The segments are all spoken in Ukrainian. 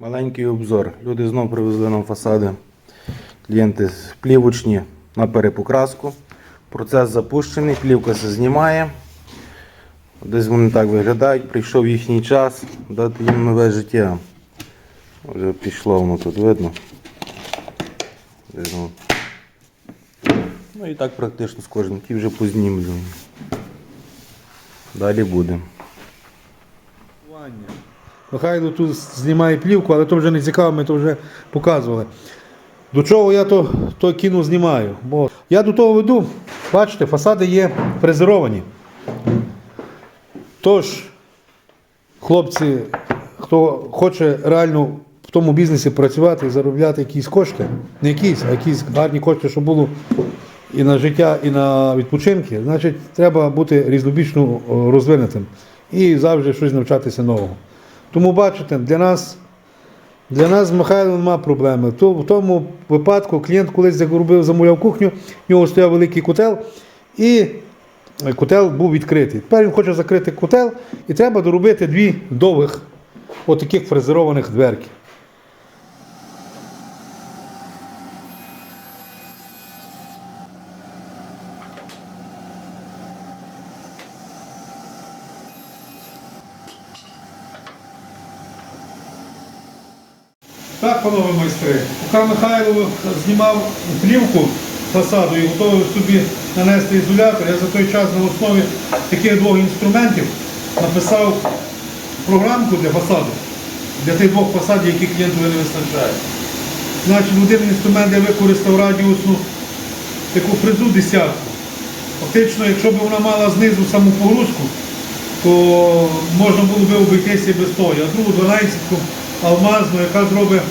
Маленький обзор. Люди знову привезли нам фасади. Клієнти плівочні на перепокраску. Процес запущений, плівка се знімає. Десь вони так виглядають. Прийшов їхній час дати їм нове життя. Вже пішло воно тут видно. Десь. Ну і так практично з кожним. Ті вже познімлюємо. Далі буде. Михайло тут знімає плівку, але то вже не цікаво, ми то вже показували. До чого я то, то кіно знімаю? Бо я до того веду, бачите, фасади є фрезеровані. Тож, хлопці, хто хоче реально в тому бізнесі працювати і заробляти якісь кошти, не якісь, а якісь гарні кошти, щоб було і на життя, і на відпочинки, значить, треба бути різнобічно розвинутим і завжди щось навчатися нового. Тому бачите, для нас, для нас з немає проблеми. То, в тому випадку клієнт колись заробив, замовляв кухню, в нього стояв великий котел, і котел був відкритий. Тепер він хоче закрити котел, і треба доробити дві довгих, отаких фрезерованих дверки. Так, панове майстри, поки Михайло знімав плівку фасаду і готував собі нанести ізолятор, я за той час на основі таких двох інструментів написав програмку для фасаду, для тих двох фасадів, які клієнтові не вистачає. Значить, один інструмент я використав радіусну таку фрезу десятку. Фактично, якщо б вона мала знизу саму погрузку, то можна було би обійтися без того. А другу 12 алмазну, яка зробить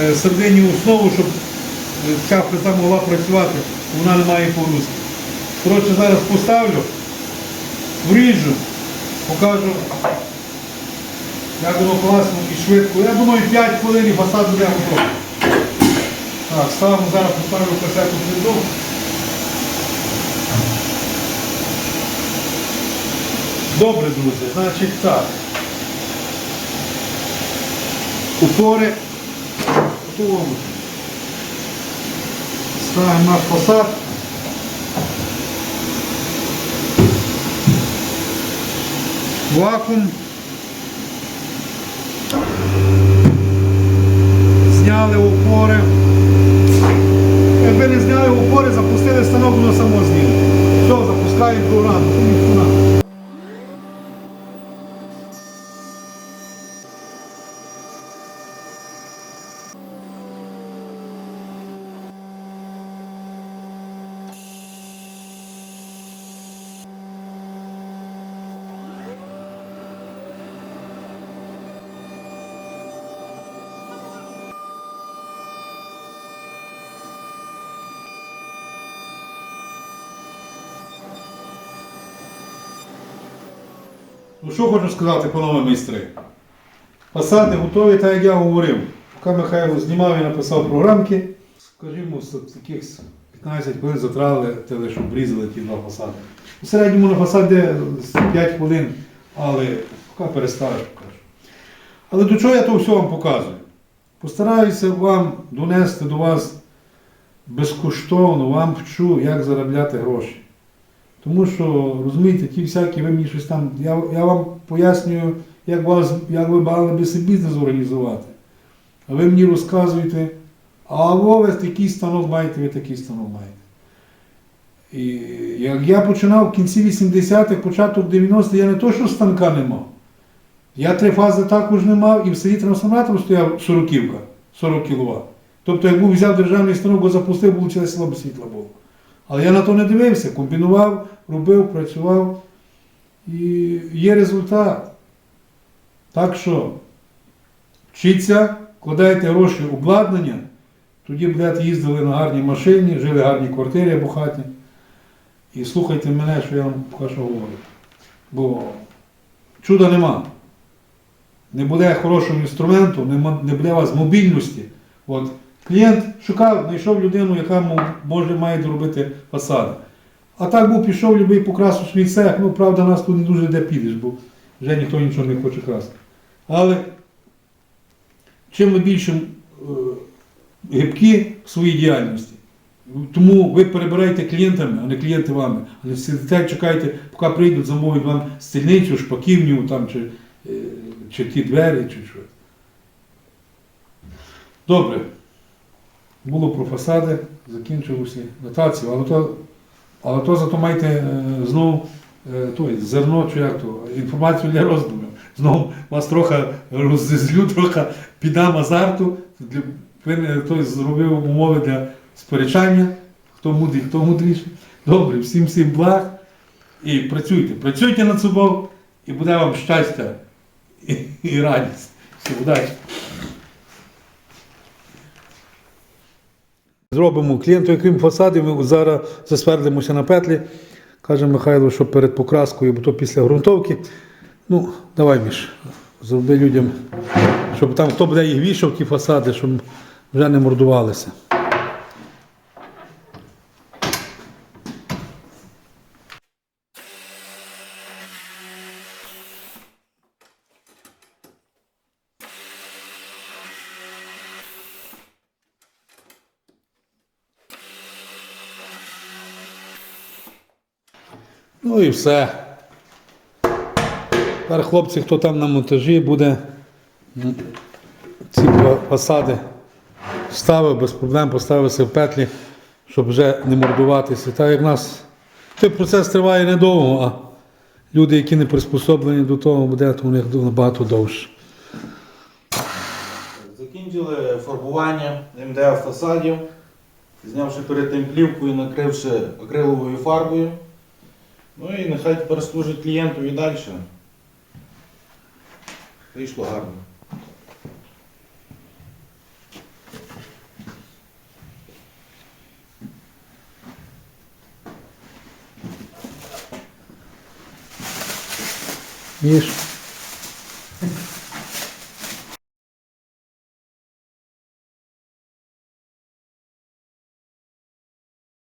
е, середині основу, щоб е, ця фреза могла працювати, вона не має погрузки. Коротше, зараз поставлю, вріжу, покажу, як воно класно і швидко. Я думаю, 5 хвилин і фасад буде готовий. Так, ставимо зараз поставлю касету фрезу. Добре, друзі, значить так. Упори готовимо. Ставимо наш фасад. Вакуум. Зняли упори. Якби не зняли упори, запустили станок, воно само зніме. Все, запускаємо програму. Кому Ну що хочу сказати, панове майстри? Фасади готові, так як я говорив. Поки Михайло знімав і написав програмки, скажімо, з таких 15 хвилин затратили, те, щоб врізали ті два фасади. У середньому на фасаді 5 хвилин, але поки переставиш, покажу. Але до чого я то все вам показую? Постараюся вам донести до вас безкоштовно, вам вчу, як заробляти гроші. Тому що, розумієте, ті всякі, ви мені щось там, я, я вам пояснюю, як, вас, як ви мали би собі бізнес організувати. А ви мені розказуєте, а ви такий станок маєте, ви такий станок маєте. І як я починав в кінці 80-х, початок 90-х, я не то, що станка не мав. Я три фази також не мав і в селі трансформатором стояв 40 40 кВт. Тобто, якби взяв державний станок, бо запустив, вийшло село без світла було. Але я на то не дивився, комбінував, робив, працював. І є результат. Так що вчіться, вкладайте гроші обладнання, тоді будете їздили на гарній машині, жили в гарній квартирі або хаті. І слухайте мене, що я вам поки що говорю. Бо чуда нема. Не буде хорошого інструменту, не буде у вас мобільності. От клієнт шукав, знайшов людину, яка може має доробити фасади. А так був пішов любий покрасив свій цех. Ну, правда, нас тут не дуже де підеш, бо вже ніхто нічого не хоче красти. Але чим ви більше е, гибкі в своїй діяльності. Тому ви перебираєте клієнтами, а не клієнти вами. А не сидите, чекайте, поки прийдуть, замовлять вам стільницю, шпаківню там, чи, е, чи ті двері, чи що. Добре. Було про фасади, закінчилося нотацію, але то, але то зато маєте е, знову е, той, зерно чи як то, інформацію для роздумів. Знову вас трохи розізлю, трохи піддам азарту. Для, той зробив умови для сперечання, хто мудрий, хто мудріший. Добре, всім всім благ. І працюйте, працюйте над собою, і буде вам щастя і, і радість. Все, удачі. Зробимо клієнту, яким фасадів, ми зараз засвердимося на петлі. Каже Михайло, що перед покраскою, бо то після ґрунтовки. Ну, давай, Міш, зроби людям, щоб там хто буде їх вішав, ті фасади, щоб вже не мордувалися. Ну і все. Тепер хлопці, хто там на монтажі, буде ці фасади ставив без проблем, поставився в петлі, щоб вже не мордуватися. Так як в нас цей процес триває недовго, а люди, які не приспособлені до того, буде, то у них набагато довше. Закінчили фарбування МДФ фасадів, знявши перед тим плівку і накривши акриловою фарбою. Ну і нехай тепер служить клієнту і далі. Вийшло гарно. Міш,